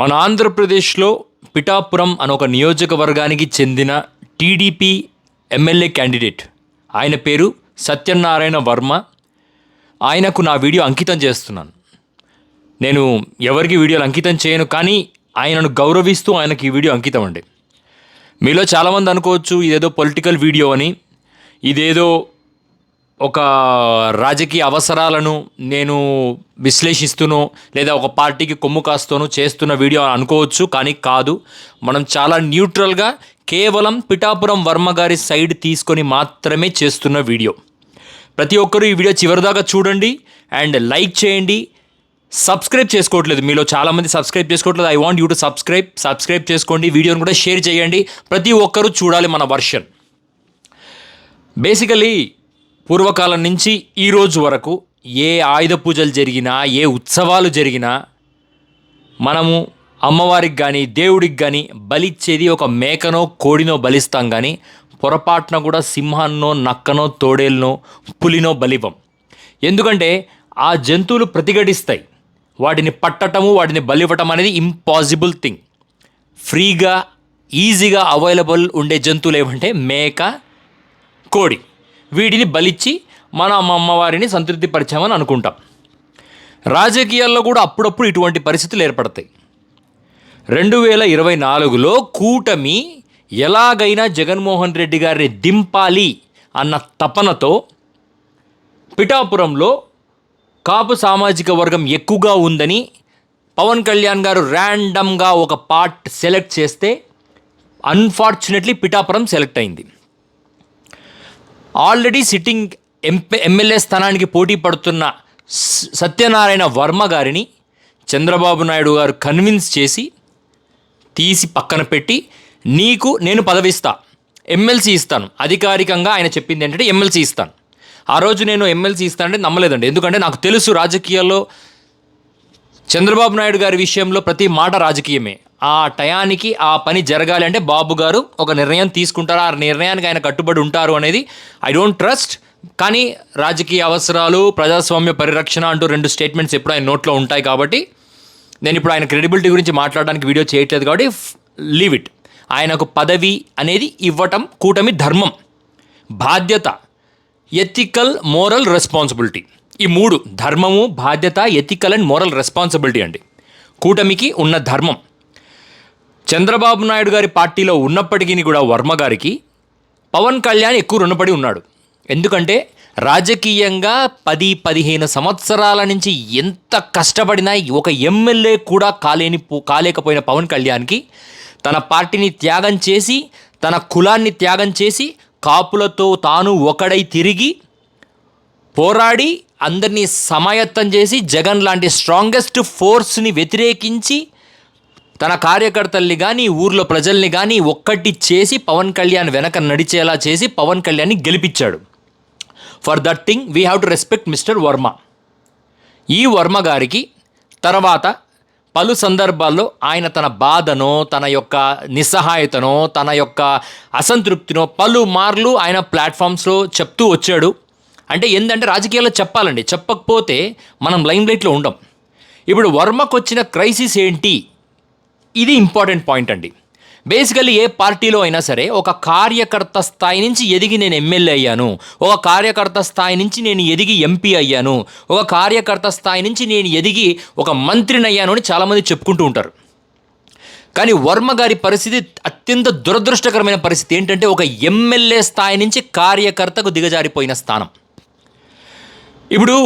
మన ఆంధ్రప్రదేశ్లో పిఠాపురం అనే ఒక నియోజకవర్గానికి చెందిన టీడీపీ ఎమ్మెల్యే క్యాండిడేట్. ఆయన పేరు సత్యనారాయణ వర్మ. ఆయనకు నా వీడియో అంకితం చేస్తున్నాను. నేను ఎవరికి వీడియోలు అంకితం చేయను కానీ ఆయనను గౌరవిస్తూ ఆయనకి ఈ వీడియో అంకితం అండి. మీలో చాలామంది అనుకోవచ్చు ఇదేదో పొలిటికల్ వీడియో అని ఇదేదో ఒక రాజకీయ అవసరాలను నేను విశ్లేషిస్తూనో లేదా ఒక పార్టీకి కొమ్ము కాస్తూనో చేస్తున్న వీడియో అని అనుకోవచ్చు కానీ కాదు. మనం చాలా న్యూట్రల్గా కేవలం పిఠాపురం వర్మ గారి సైడ్ తీసుకొని మాత్రమే చేస్తున్న వీడియో. ప్రతి ఒక్కరూ ఈ వీడియో చివరిదాకా చూడండి అండ్ లైక్ చేయండి. సబ్స్క్రైబ్ చేసుకోవట్లేదు మీలో చాలామంది సబ్స్క్రైబ్ చేసుకోవట్లేదు. I want you to subscribe. Subscribe చేసుకోండి వీడియోని కూడా షేర్ చేయండి. ప్రతి ఒక్కరూ చూడాలి మన వర్షన్. బేసికలీ పూర్వకాలం నుంచి ఈరోజు వరకు ఏ ఆయుధ పూజలు జరిగినా ఏ ఉత్సవాలు జరిగినా మనము అమ్మవారికి కానీ దేవుడికి కానీ బలిచ్చేది ఒక మేకనో కోడినో బలిస్తాం కానీ పొరపాటున కూడా సింహాన్నో నక్కనో తోడేలనో పులినో బలివ్వం. ఎందుకంటే ఆ జంతువులు ప్రతిఘటిస్తాయి. వాటిని పట్టటము వాటిని బలివ్వటం అనేది ఇంపాసిబుల్ థింగ్ ఫ్రీగా ఈజీగా అవైలబుల్ ఉండే జంతువులు ఏమంటే మేక కోడి. వీటిని బలిచ్చి మన అమ్మవారిని సంతృప్తిపరిచామని అనుకుంటాం. రాజకీయాల్లో కూడా అప్పుడప్పుడు ఇటువంటి పరిస్థితులు ఏర్పడతాయి. రెండు వేల ఇరవై నాలుగులో కూటమి ఎలాగైనా జగన్మోహన్ రెడ్డి గారిని దింపాలి అన్న తపనతో పిఠాపురంలో కాపు సామాజిక వర్గం ఎక్కువగా ఉందని పవన్ కళ్యాణ్ గారు ర్యాండమ్గా ఒక పార్ట్ సెలెక్ట్ చేస్తే అన్ఫార్చునేట్లీ పిఠాపురం సెలెక్ట్ అయింది. ఆల్రెడీ సిట్టింగ్ ఎంపీ ఎమ్మెల్యే స్థానానికి పోటీ పడుతున్న సత్యనారాయణ వర్మ గారిని చంద్రబాబు నాయుడు గారు కన్విన్స్ చేసి తీసి పక్కన పెట్టి నీకు నేను పదవిస్తా ఎమ్మెల్సీ ఇస్తాను. అధికారికంగా ఆయన చెప్పింది ఏంటంటే ఎమ్మెల్సీ ఇస్తాను. ఆ రోజు నేను ఎమ్మెల్సీ ఇస్తానంటే నమ్మలేదండి. ఎందుకంటే నాకు తెలుసు రాజకీయాల్లో చంద్రబాబు నాయుడు గారి విషయంలో ప్రతి మాట రాజకీయమే. ఆ టయానికి ఆ పని జరగాలి అంటే బాబు గారు ఒక నిర్ణయం తీసుకుంటారు? ఆ నిర్ణయానికి ఆయన కట్టుబడి ఉంటారు అనేది ఐ డోంట్ ట్రస్ట్ కానీ రాజకీయ అవసరాలు ప్రజాస్వామ్య పరిరక్షణ అంటూ రెండు స్టేట్మెంట్స్ ఎప్పుడు ఆయన నోట్లో ఉంటాయి కాబట్టి నేను ఇప్పుడు ఆయన క్రెడిబిలిటీ గురించి మాట్లాడడానికి వీడియో చేయట్లేదు కాబట్టి లీవ్ ఇట్ ఆయనకు పదవి అనేది ఇవ్వటం కూటమి ధర్మం. బాధ్యత ఎథికల్ మోరల్ రెస్పాన్సిబిలిటీ ఈ మూడు ధర్మము బాధ్యత ఎథికల్ అండ్ మోరల్ రెస్పాన్సిబిలిటీ అండి. కూటమికి ఉన్న ధర్మం. చంద్రబాబు నాయుడు గారి పార్టీలో ఉన్నప్పటికీ కూడా వర్మ గారికి పవన్ కళ్యాణ్ ఎక్కువ రుణపడి ఉన్నాడు. ఎందుకంటే రాజకీయంగా పది పదిహేను సంవత్సరాల నుంచి ఎంత కష్టపడినా ఒక ఎమ్మెల్యే కూడా కాలేని పో- కాలేకపోయిన పవన్ కళ్యాణ్కి తన పార్టీని త్యాగం చేసి తన కులాన్ని త్యాగం చేసి కాపులతో తాను ఒకడై తిరిగి పోరాడి అందరినీ సమాయత్తం చేసి జగన్ లాంటి స్ట్రాంగెస్ట్ ఫోర్స్ని వ్యతిరేకించి తన కార్యకర్తల్ని కానీ ఊర్లో ప్రజల్ని కానీ ఒక్కటి చేసి పవన్ కళ్యాణ్ వెనక నడిచేలా చేసి పవన్ కళ్యాణ్ని గెలిపించాడు. For that thing we have to respect mister Varma. ఈ వర్మ గారికి తర్వాత పలు సందర్భాల్లో ఆయన తన బాధనో తన యొక్క నిస్సహాయతనో తన యొక్క అసంతృప్తినో పలు మార్లు ఆయన ప్లాట్ఫామ్స్లో చెప్తూ వచ్చాడు. అంటే ఏంటంటే రాజకీయాల్లో చెప్పాలండి. చెప్పకపోతే మనం లైమ్ లైట్లో ఉండం. ఇప్పుడు వర్మకు వచ్చిన క్రైసిస్ ఏంటి? ఇది ఇంపార్టెంట్ పాయింట్ అండి. బేసికల్లీ ఏ పార్టీలో అయినా సరే ఒక కార్యకర్త స్థాయి నుంచి ఎదిగి నేను ఎమ్మెల్యే అయ్యాను ఒక కార్యకర్త స్థాయి నుంచి నేను ఎదిగి ఎంపీ అయ్యాను ఒక కార్యకర్త స్థాయి నుంచి నేను ఎదిగి ఒక మంత్రిని అయ్యాను అని చాలామంది చెప్పుకుంటూ ఉంటారు. కానీ వర్మ గారి పరిస్థితి అత్యంత దురదృష్టకరమైన పరిస్థితి ఏంటంటే ఒక ఎమ్మెల్యే స్థాయి నుంచి కార్యకర్తకు దిగజారిపోయిన స్థానం. ఇప్పుడు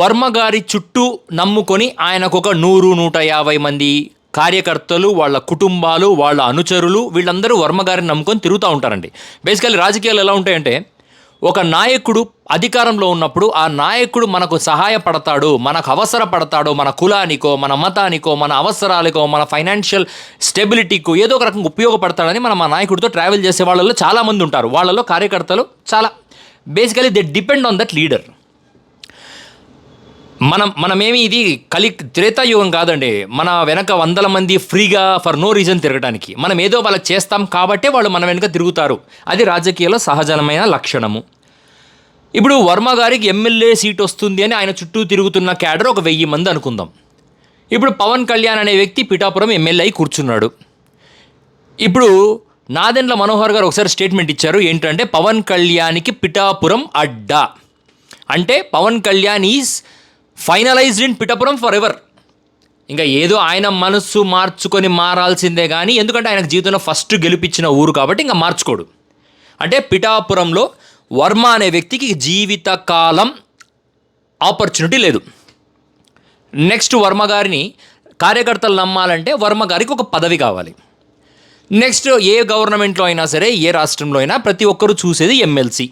వర్మ గారి చుట్టూ నమ్ముకొని ఆయనకు ఒక నూరు నూట యాభై మంది కార్యకర్తలు వాళ్ళ కుటుంబాలు వాళ్ళ అనుచరులు వీళ్ళందరూ వర్మగారిని నమ్ముకొని తిరుగుతూ ఉంటారండి. బేసికల్లీ రాజకీయాలు ఎలా ఉంటాయంటే ఒక నాయకుడు అధికారంలో ఉన్నప్పుడు ఆ నాయకుడు మనకు సహాయపడతాడు మనకు అవసరపడతాడు మన కులానికో మన మతానికో మన అవసరాలకో మన ఫైనాన్షియల్ స్టెబిలిటీకో ఏదో ఒక రకంగా ఉపయోగపడతాడని మనం ఆ నాయకుడితో ట్రావెల్ చేసే వాళ్ళలో చాలామంది ఉంటారు. వాళ్ళలో కార్యకర్తలు చాలా. Basically they depend on that leader మనం మనమేమి ఇది కలి త్రేతాయుగం కాదండి. మన వెనక వందల మంది ఫ్రీగా ఫర్ నో రీజన్ తిరగడానికి మనం ఏదో వాళ్ళకి చేస్తాం కాబట్టే వాళ్ళు మన వెనక తిరుగుతారు. అది రాజకీయాల్లో సహజమైన లక్షణము. ఇప్పుడు వర్మ గారికి ఎమ్మెల్యే సీట్ వస్తుంది అని ఆయన చుట్టూ తిరుగుతున్న క్యాడర్ ఒక వెయ్యి మంది అనుకుందాం. ఇప్పుడు పవన్ కళ్యాణ్ అనే వ్యక్తి పిఠాపురం ఎమ్మెల్యే అయి కూర్చున్నాడు. ఇప్పుడు నాదెండ్ల మనోహర్ గారు ఒకసారి స్టేట్మెంట్ ఇచ్చారు. ఏంటంటే పవన్ కళ్యాణ్కి పిఠాపురం అడ్డా. అంటే Pawan Kalyan is finalized in Pithapuram forever ఇంకా ఏదో ఆయన మనస్సు మార్చుకొని మారాల్సిందే కానీ ఎందుకంటే ఆయనకు జీవితంలో ఫస్ట్ గెలిపించిన ఊరు కాబట్టి ఇంకా మార్చుకోడు. అంటే పిఠాపురంలో వర్మ అనే వ్యక్తికి జీవితకాలం ఆపర్చునిటీ లేదు. నెక్స్ట్ వర్మ గారిని కార్యకర్తలు నమ్మాలంటే వర్మ గారికి ఒక పదవి కావాలి. నెక్స్ట్ ఏ గవర్నమెంట్లో అయినా సరే ఏ రాష్ట్రంలో అయినా ప్రతి ఒక్కరూ చూసేది ఎమ్మెల్సీ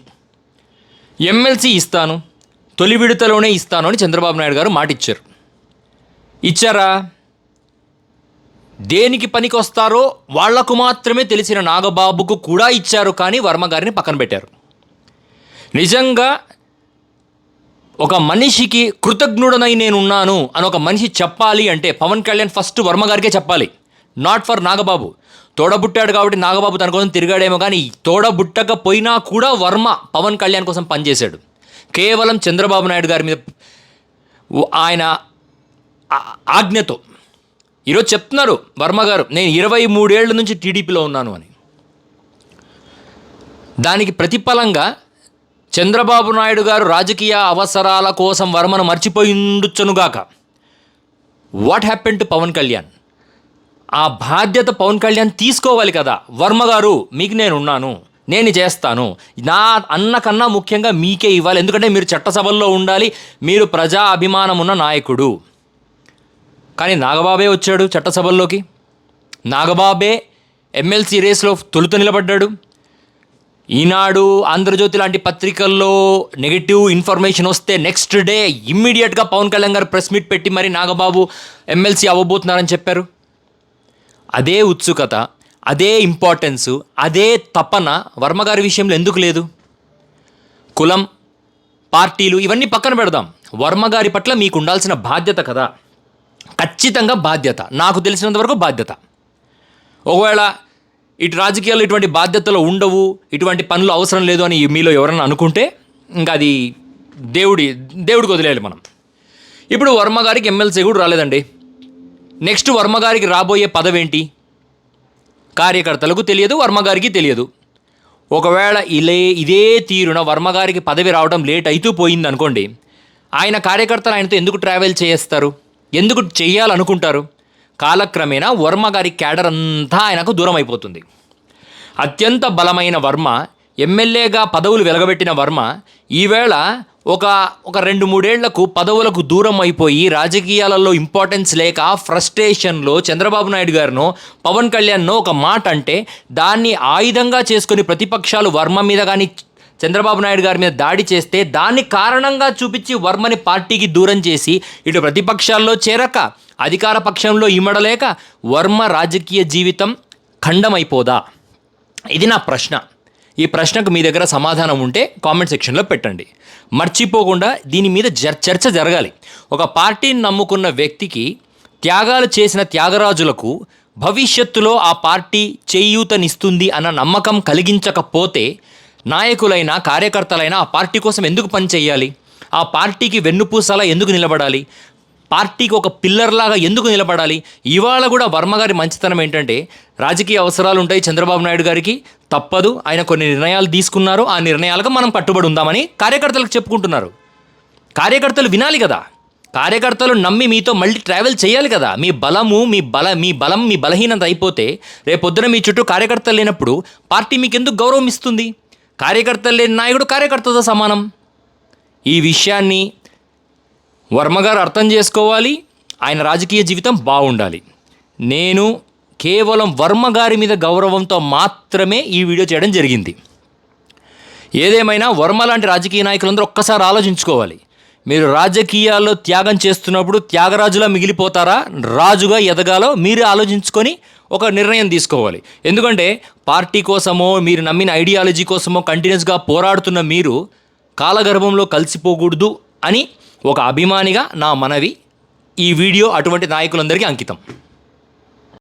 ఎమ్మెల్సీ ఇస్తాను. తొలి విడతలోనే ఇస్తాను అని చంద్రబాబు నాయుడు గారు మాటిచ్చారు. ఇచ్చారా? దేనికి పనికి వస్తారో వాళ్ళకు మాత్రమే తెలిసిన నాగబాబుకు కూడా ఇచ్చారు కానీ వర్మ గారిని పక్కన పెట్టారు. నిజంగా ఒక మనిషికి కృతజ్ఞుడనై నేనున్నాను అని ఒక మనిషి చెప్పాలి అంటే పవన్ కళ్యాణ్ ఫస్ట్ వర్మ గారికే చెప్పాలి. Not for Nagababu. తోడబుట్టాడు కాబట్టి నాగబాబు తన కోసం తిరిగాడేమో కానీ తోడబుట్టకపోయినా కూడా వర్మ పవన్ కళ్యాణ్ కోసం పనిచేశాడు. కేవలం చంద్రబాబు నాయుడు గారి మీద ఆయన ఆజ్ఞతో. ఈరోజు చెప్తున్నారు వర్మ గారు నేను ఇరవై మూడేళ్ళ నుంచి టీడీపీలో ఉన్నాను అని. దానికి ప్రతిఫలంగా చంద్రబాబు నాయుడు గారు రాజకీయ అవసరాల కోసం వర్మను మర్చిపోయిండుచ్చునుగాక what happen to Pawan Kalyan? ఆ బాధ్యత పవన్ కళ్యాణ్ తీసుకోవాలి కదా. వర్మ గారు మీకు నేను ఉన్నాను. నేను చేస్తాను. నా అన్నకన్నా ముఖ్యంగా మీకే ఇవ్వాలి. ఎందుకంటే మీరు చట్టసభల్లో ఉండాలి. మీరు ప్రజా అభిమానం ఉన్న నాయకుడు. కానీ నాగబాబే వచ్చాడు చట్టసభల్లోకి. నాగబాబే ఎమ్మెల్సీ రేస్లో తొలుత నిలబడ్డాడు. ఈనాడు ఆంధ్రజ్యోతి లాంటి పత్రికల్లో నెగిటివ్ ఇన్ఫర్మేషన్ వస్తే నెక్స్ట్ డే ఇమ్మీడియట్గా పవన్ కళ్యాణ్ గారు ప్రెస్ మీట్ పెట్టి మరి నాగబాబు ఎమ్మెల్సీ అవ్వబోతున్నారని చెప్పారు. అదే ఉత్సుకత. అదే ఇంపార్టెన్సు అదే తపన వర్మగారి విషయంలో ఎందుకు లేదు? కులం పార్టీలు ఇవన్నీ పక్కన పెడదాం. వర్మగారి పట్ల మీకు ఉండాల్సిన బాధ్యత కదా? ఖచ్చితంగా బాధ్యత. నాకు తెలిసినంత వరకు బాధ్యత. ఒకవేళ ఇటు రాజకీయాల్లో ఇటువంటి బాధ్యతలు ఉండవు ఇటువంటి పనులు అవసరం లేదు అని మీలో ఎవరైనా అనుకుంటే ఇంకా అది దేవుడి దేవుడికి వదిలేయాలి మనం. ఇప్పుడు వర్మగారికి ఎమ్మెల్సీ కూడా రాలేదండి. నెక్స్ట్ వర్మగారికి రాబోయే పదవి ఏంటి కార్యకర్తలకు తెలియదు వర్మగారికి తెలియదు. ఒకవేళ ఇలే ఇదే తీరున వర్మగారికి పదవి రావడం లేట్ అయితూ పోయింది అనుకోండి ఆయన కార్యకర్తలు ఆయనతో ఎందుకు ట్రావెల్ చేస్తారు ఎందుకు చేయాలనుకుంటారు కాలక్రమేణా వర్మ గారి క్యాడర్ అంతా ఆయనకు దూరం అయిపోతుంది అత్యంత బలమైన వర్మ ఎమ్మెల్యేగా పదవులు వెలగబెట్టిన వర్మ ఈవేళ ఒక ఒక రెండు మూడేళ్ళకు పదవులకు దూరం అయిపోయి రాజకీయాలలో ఇంపార్టెన్స్ లేక ఫ్రస్ట్రేషన్లో చంద్రబాబు నాయుడు గారినో పవన్ కళ్యాణ్నో ఒక మాట అంటే దాన్ని ఆయుధంగా చేసుకుని ప్రతిపక్షాలు వర్మ మీద కానీ చంద్రబాబు నాయుడు గారి మీద దాడి చేస్తే దాన్ని కారణంగా చూపించి వర్మని పార్టీకి దూరం చేసి ఇటు ప్రతిపక్షాల్లో చేరక అధికార పక్షంలో ఇమడలేక వర్మ రాజకీయ జీవితం ఖండమైపోదా? ఇది నా ప్రశ్న. ఈ ప్రశ్నకు మీ దగ్గర సమాధానం ఉంటే కామెంట్ సెక్షన్లో పెట్టండి. మర్చిపోకుండా దీని మీద చర్చ జరగాలి. ఒక పార్టీని నమ్ముకున్న వ్యక్తికి త్యాగాలు చేసిన త్యాగరాజులకు భవిష్యత్తులో ఆ పార్టీ చేయూతనిస్తుంది అన్న నమ్మకం కలిగించకపోతే నాయకులైనా కార్యకర్తలైనా ఆ పార్టీ కోసం ఎందుకు పనిచేయాలి ఆ పార్టీకి వెన్నుపూసలా ఎందుకు నిలబడాలి? పార్టీకి ఒక పిల్లర్ లాగా ఎందుకు నిలబడాలి? ఇవాళ కూడా వర్మ గారి మంచితనం ఏంటంటే రాజకీయ అవసరాలు ఉంటాయి చంద్రబాబు నాయుడు గారికి తప్పదు. ఆయన కొన్ని నిర్ణయాలు తీసుకున్నారు. ఆ నిర్ణయాలకు మనం కట్టుబడి ఉందామని కార్యకర్తలకు చెప్పుకుంటున్నారు. కార్యకర్తలు వినాలి కదా. కార్యకర్తలు నమ్మి మీతో మళ్ళీ ట్రావెల్ చేయాలి కదా. మీ బలము మీ బల మీ బలం మీ బలహీనత అయిపోతే రేపొద్దున మీ చుట్టూ కార్యకర్తలు లేనప్పుడు పార్టీ మీకు ఎందుకు గౌరవం ఇస్తుంది? కార్యకర్తలు లేని నాయకుడు కార్యకర్తతో సమానం. ఈ విషయాన్ని వర్మగారు అర్థం చేసుకోవాలి ఆయన రాజకీయ జీవితం బాగుండాలి. నేను కేవలం వర్మ గారి మీద గౌరవంతో మాత్రమే ఈ వీడియో చేయడం జరిగింది. ఏదేమైనా వర్మ లాంటి రాజకీయ నాయకులందరూ ఒక్కసారి ఆలోచించుకోవాలి. మీరు రాజకీయాల్లో త్యాగం చేస్తున్నప్పుడు త్యాగరాజులా మిగిలిపోతారా? రాజుగా ఎదగాలో మీరే ఆలోచించుకొని ఒక నిర్ణయం తీసుకోవాలి. ఎందుకంటే పార్టీ కోసమో మీరు నమ్మిన ఐడియాలజీ కోసమో కంటిన్యూస్గా పోరాడుతున్న మీరు కాలగర్భంలో కలిసిపోకూడదు అని ఒక అభిమానిగా నా మనవి ఈ వీడియో అటువంటి నాయకులందరికీ అంకితం.